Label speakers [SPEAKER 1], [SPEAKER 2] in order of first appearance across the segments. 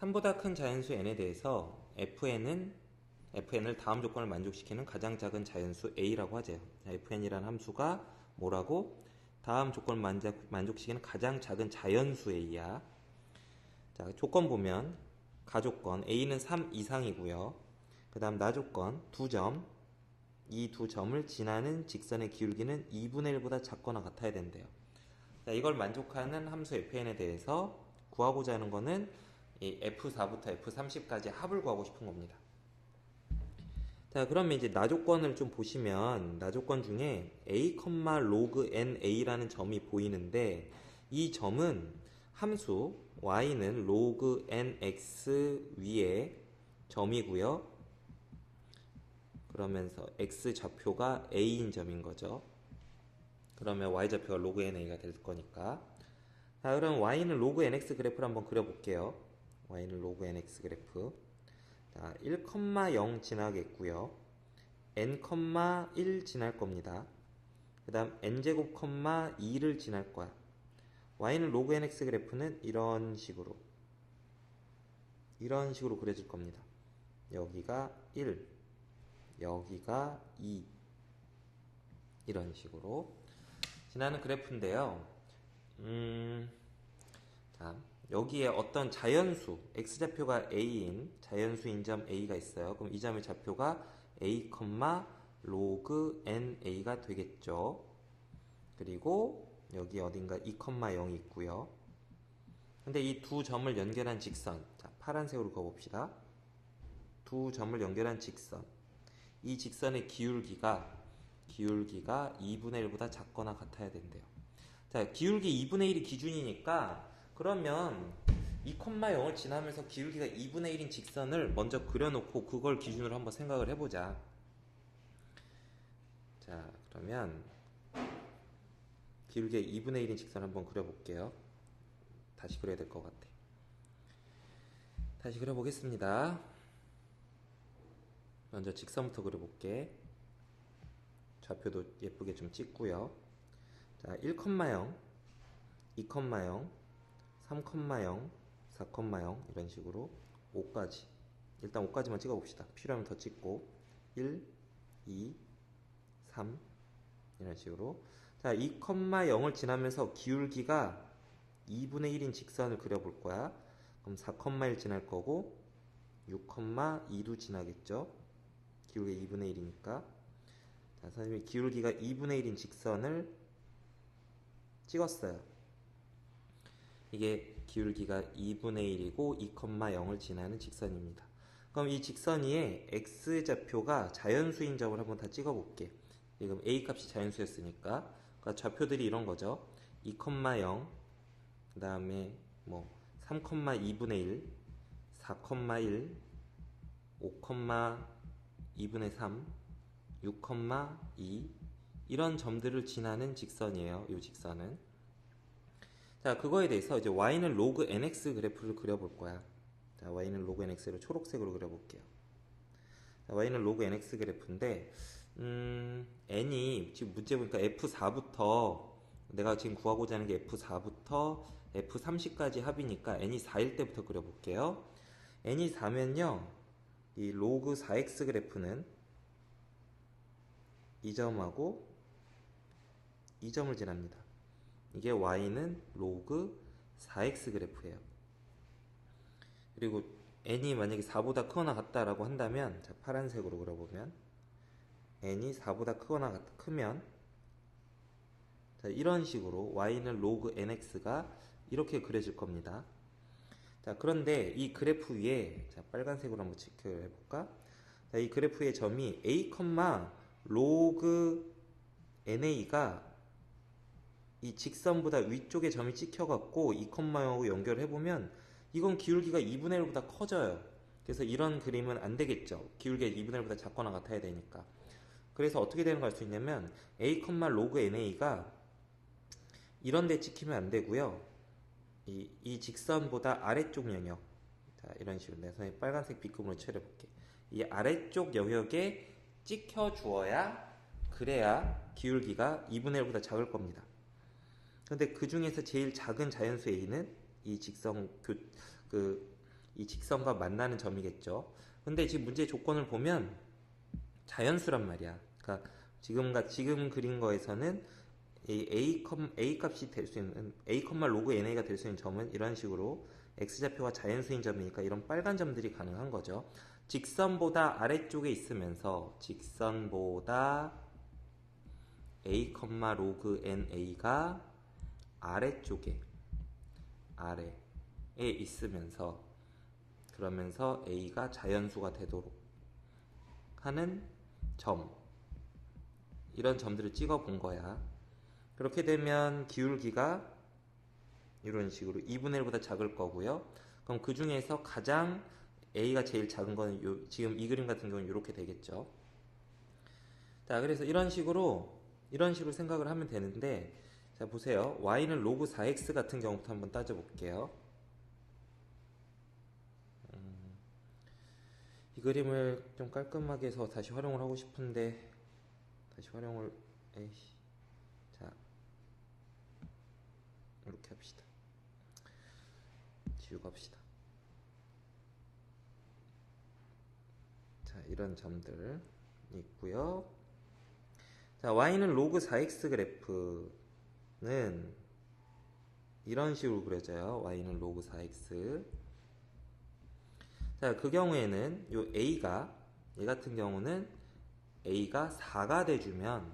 [SPEAKER 1] 3보다 큰 자연수 n에 대해서 fn은 fn을 다음 조건을 만족시키는 가장 작은 자연수 a라고 하죠. fn이라는 함수가 뭐라고? 다음 조건을 만족, 만족 시키는 가장 작은 자연수 a야. 자, 조건 보면 가조건 a는 3 이상이고요. 그 다음 나조건 2점 이 두 점을 지나는 직선의 기울기는 2분의 1보다 작거나 같아야 된대요. 자, 이걸 만족하는 함수 fn에 대해서 구하고자 하는 거는 이 F4부터 F30까지 합을 구하고 싶은 겁니다. 자, 그러면 이제 나조건을 좀 보시면 나조건 중에 a, log na라는 점이 보이는데 이 점은 함수 y는 log nx 위에 점이고요. 그러면서 x 좌표가 a인 점인 거죠. 그러면 y 좌표가 log na가 될 거니까. 자, 그럼 y는 log nx 그래프를 한번 그려 볼게요. Y는 log nx 그래프. 자, 1,0 지나겠고요. n,1 지날 겁니다. 그 다음 n제곱, 2를 지날 거야. y는 log nx 그래프는 이런 식으로 이런 식으로 그려질 겁니다. 여기가 1, 여기가 2 이런 식으로 지나는 그래프인데요. 음, 자, 여기에 어떤 자연수 x좌표가 a인 자연수인 점 a가 있어요. 그럼 이 점의 좌표가 a, log na가 되겠죠. 그리고 여기 어딘가 2,0이 있고요. 근데 이 두 점을 연결한 직선 자, 파란색으로 그어봅시다. 두 점을 연결한 직선 이 직선의 기울기가 기울기가 2분의 1보다 작거나 같아야 된대요. 자, 기울기 2분의 1이 기준이니까 그러면 2,0을 지나면서 기울기가 2분의 1인 직선을 먼저 그려놓고 그걸 기준으로 한번 생각을 해보자. 자, 그러면 기울기가 2분의 1인 직선 한번 그려볼게요. 다시 그려야 될 것 같아. 다시 그려보겠습니다. 먼저 직선부터 그려볼게. 좌표도 예쁘게 좀 찍고요. 자, 1,0, 2,0, 3,0, 4,0 이런 식으로 5까지 일단 5까지만 찍어 봅시다. 필요하면 더 찍고 1, 2, 3 이런 식으로 자 2,0을 지나면서 기울기가 2분의 1인 직선을 그려볼 거야. 그럼 4,1 지날 거고 6,2도 지나겠죠. 기울기 2분의 1이니까 자 선생님이 기울기가 2분의 1인 직선을 찍었어요. 이게 기울기가 2분의 1이고 2,0을 지나는 직선입니다. 그럼 이 직선 위에 x좌표가 자연수인 점을 한번 다 찍어볼게. 지금 a 값이 자연수였으니까 그러니까 좌표들이 이런 거죠. 2,0, 그 다음에 뭐 3,2분의 1, 4,1, 5,2분의 3, 6,2 이런 점들을 지나는 직선이에요. 이 직선은. 자, 그거에 대해서 이제 y는 로그 nx 그래프를 그려볼 거야. 자, y는 로그 nx를 초록색으로 그려볼게요. 자, y는 로그 nx 그래프인데, 음, n이 지금 문제 보니까 f4부터 내가 지금 구하고자 하는 게 f4부터 f30까지 합이니까 n이 4일 때부터 그려볼게요. n이 4면요, 이 로그 4x 그래프는 이 점하고 이 점을 지납니다. 이게 y는 로그 4x 그래프예요. 그리고 n이 만약에 4보다 크거나 같다라고 한다면 자, 파란색으로 그려보면 n이 4보다 크거나 같, 크면 자, 이런 식으로 y는 로그 nx가 이렇게 그려질 겁니다. 자, 그런데 이 그래프 위에 자, 빨간색으로 한번 체크해 볼까? 자, 이 그래프의 점이 a, 로그 na가 이 직선보다 위쪽에 점이 찍혀갖고 2,0하고 연결해보면 이건 기울기가 2분의 1보다 커져요. 그래서 이런 그림은 안 되겠죠. 기울기가 2분의 1보다 작거나 같아야 되니까. 그래서 어떻게 되는 걸 알 수 있냐면 a, 로그 na가 이런 데 찍히면 안 되고요. 이, 이 직선보다 아래쪽 영역 자 이런 식으로 내가 선생님 빨간색 빗금으로 칠해볼게. 이 아래쪽 영역에 찍혀 주어야 그래야 기울기가 2분의 1보다 작을 겁니다. 근데 그 중에서 제일 작은 자연수 A는 이 직선 교, 그 이 직선과 만나는 점이겠죠. 근데 지금 문제 조건을 보면 자연수란 말이야. 그러니까 지금 가 지금 그린 거에서는 이 a, a 값이 될 수 있는 a, 로그 na가 될 수 있는 점은 이런 식으로 x 좌표가 자연수인 점이니까 이런 빨간 점들이 가능한 거죠. 직선보다 아래쪽에 있으면서 직선보다 a, 로그 na가 아래쪽에 아래에 있으면서 그러면서 a가 자연수가 되도록 하는 점 이런 점들을 찍어 본 거야. 그렇게 되면 기울기가 이런 식으로 2분의 1보다 작을 거고요. 그럼 그 중에서 가장 A가 제일 작은 거는 요, 지금 이 그림 같은 경우는 이렇게 되겠죠. 자, 그래서 이런 식으로 이런 식으로 생각을 하면 되는데 자, 보세요. y는 로그 4x 같은 경우부터 한번 따져 볼게요. 음, 이 그림을 좀 깔끔하게 해서 다시 활용을 하고 싶은데 다시 활용을 에이씨 자 이렇게 합시다 지우고 합시다 자 이런 점들 있고요 자 y는 로그 4x 그래프 는 이런 식으로 그려져요 y는 로그 4x 자 그 경우에는 요 a가 얘 같은 경우는 a가 4가 돼 주면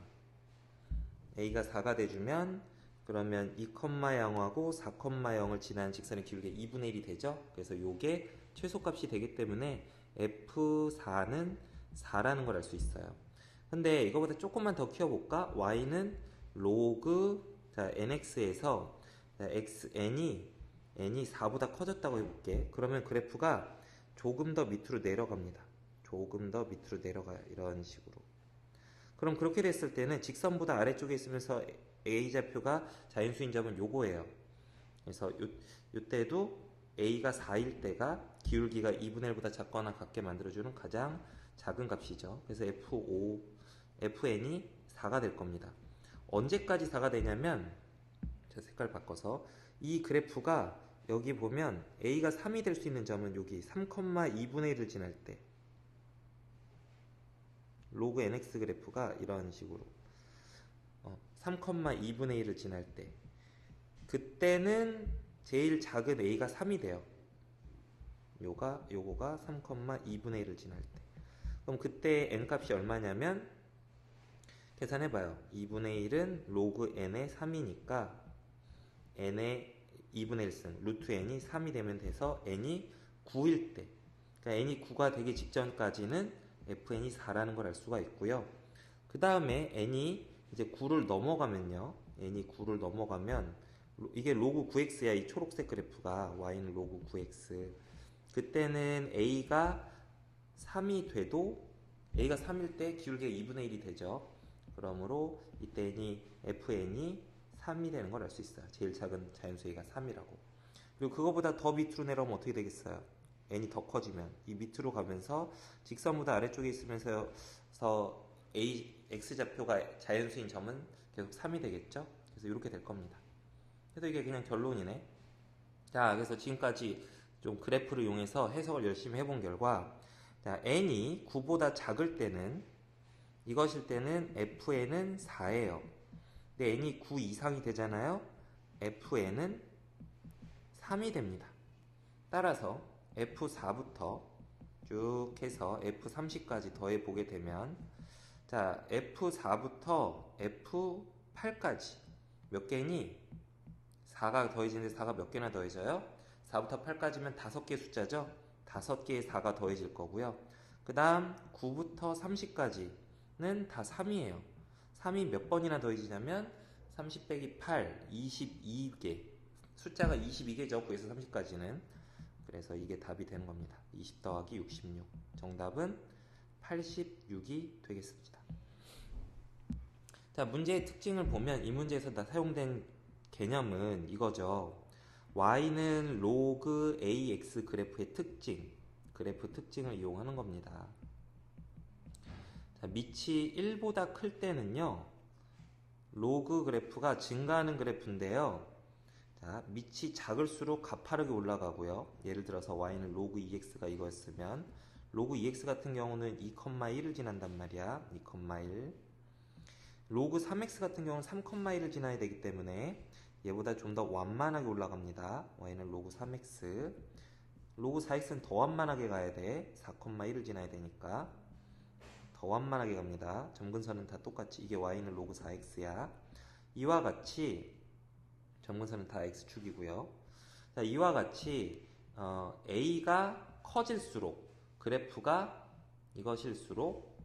[SPEAKER 1] a가 4가 돼 주면 그러면 2,0하고 4,0을 지나는 직선의 기울기 2분의 1이 되죠. 그래서 요게 최소값이 되기 때문에 f4는 4라는 걸 알 수 있어요. 근데 이거보다 조금만 더 키워볼까? y는 로그 자, nx에서 자, x n이 n이 4보다 커졌다고 해볼게. 그러면 그래프가 조금 더 밑으로 내려갑니다. 조금 더 밑으로 내려가요. 이런 식으로. 그럼 그렇게 됐을 때는 직선보다 아래쪽에 있으면서 A좌표가 자연수인 점은 요거예요. 그래서 요, 요때도 A가 4일 때가 기울기가 2분의 1보다 작거나 같게 만들어주는 가장 작은 값이죠. 그래서 F5, FN이 4가 될 겁니다. 언제까지 4가 되냐면, 자, 색깔 바꿔서, 이 그래프가 여기 보면 A가 3이 될 수 있는 점은 여기 3,2분의 1을 지날 때, 로그 nx 그래프가 이런 식으로 어, 3,2분의 1을 지날 때 그때는 제일 작은 a가 3이 돼요. 요가 요거가 3,2분의 1을 지날 때 그럼 그때 n 값이 얼마냐면 계산해봐요. 2분의 1은 로그 n의 3이니까 n의 2분의 1승 루트 n이 3이 되면 돼서 n이 9일 때 그러니까 n이 9가 되기 직전까지는 fn이 4라는 걸 알 수가 있고요. 그 다음에 n이 이제 9를 넘어가면요. n이 9를 넘어가면 이게 로그 9x야. 이 초록색 그래프가 y는 로그 9x. 그때는 a가 3이 돼도 a가 3일 때 기울기가 2분의 1이 되죠. 그러므로 이때니 fn이 3이 되는 걸 알 수 있어요. 제일 작은 자연수 a가 3이라고. 그리고 그거보다 더 밑으로 내려오면 어떻게 되겠어요? n이 더 커지면 이 밑으로 가면서 직선보다 아래쪽에 있으면서 a x 좌표가 자연수인 점은 계속 3이 되겠죠. 그래서 이렇게 될 겁니다. 그래서 이게 그냥 결론이네. 자, 그래서 지금까지 좀 그래프를 이용해서 해석을 열심히 해본 결과 자, n이 9보다 작을 때는 이것일 때는 fn은 4예요. 근데 n이 9 이상이 되잖아요. fn은 3이 됩니다. 따라서 F4부터 쭉 해서 F30까지 더해 보게 되면 자 F4부터 F8까지 몇 개니? 4가 더해지는데 4가 몇 개나 더해져요? 4부터 8까지면 5개 숫자죠? 5개의 4가 더해질 거고요. 그 다음 9부터 30까지는 다 3이에요. 3이 몇 번이나 더해지냐면 30 빼기 8, 22개. 숫자가 22개죠. 9에서 30까지는. 그래서 이게 답이 되는 겁니다. 20 더하기 66. 정답은 86이 되겠습니다. 자, 문제의 특징을 보면 이 문제에서 다 사용된 개념은 이거죠. y는 로그 ax 그래프의 특징, 그래프 특징을 이용하는 겁니다. 자, 밑이 1보다 클 때는요, 로그 그래프가 증가하는 그래프인데요. 자, 밑이 작을수록 가파르게 올라가고요. 예를 들어서 y는 로그 2x가 이거였으면 로그 2x 같은 경우는 2,1을 지난단 말이야. 2,1. 로그 3x 같은 경우는 3,1을 지나야 되기 때문에 얘보다 좀 더 완만하게 올라갑니다. y는 로그 3x. 로그 4x는 더 완만하게 가야 돼. 4,1을 지나야 되니까. 더 완만하게 갑니다. 점근선은 다 똑같이 이게 y는 로그 4x야. 이와 같이 점근선은 다 x축이고요. 자, 이와 같이 어, a가 커질수록 그래프가 이것일수록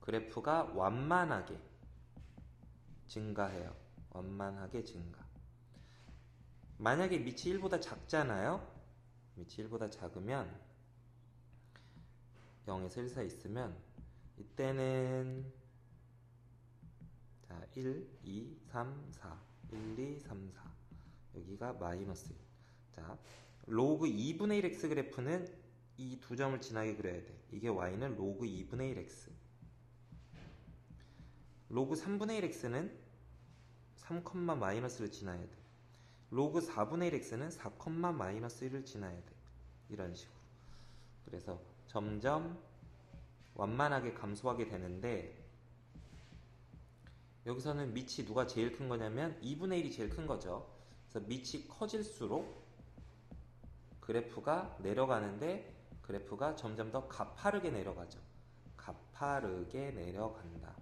[SPEAKER 1] 그래프가 완만하게 증가해요. 완만하게 증가. 만약에 밑이 1보다 작잖아요. 밑이 1보다 작으면 0에서 1 사이 있으면 이때는 자, 1, 2, 3, 4. 1, 2, 3, 4. 여기가 마이너스 1. 자, 로그 2분의 1 x 그래프는 이 두 점을 지나게 그려야 돼. 이게 y는 로그 2분의 1 x. 로그 3분의 1 x는 3, 마이너스를 지나야 돼. 로그 4분의 1 x는 4, 마이너스 1을 지나야 돼. 이런 식으로. 그래서 점점 완만하게 감소하게 되는데 여기서는 밑이 누가 제일 큰 거냐면 2분의 1이 제일 큰 거죠. 그래서 밑이 커질수록 그래프가 내려가는데 그래프가 점점 더 가파르게 내려가죠. 가파르게 내려간다.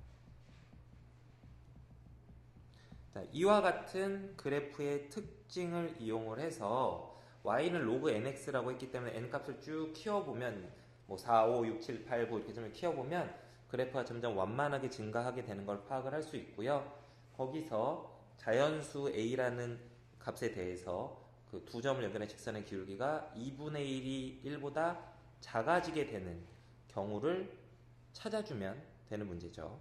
[SPEAKER 1] 자, 이와 같은 그래프의 특징을 이용을 해서 y는 로그 nx라고 했기 때문에 n 값을 쭉 키워보면 뭐 4, 5, 6, 7, 8, 9 이렇게 좀 키워보면 그래프가 점점 완만하게 증가하게 되는 걸 파악을 할 수 있고요. 거기서 자연수 a라는 값에 대해서 그 두 점을 연결한 직선의 기울기가 2분의 1이 1보다 작아지게 되는 경우를 찾아주면 되는 문제죠.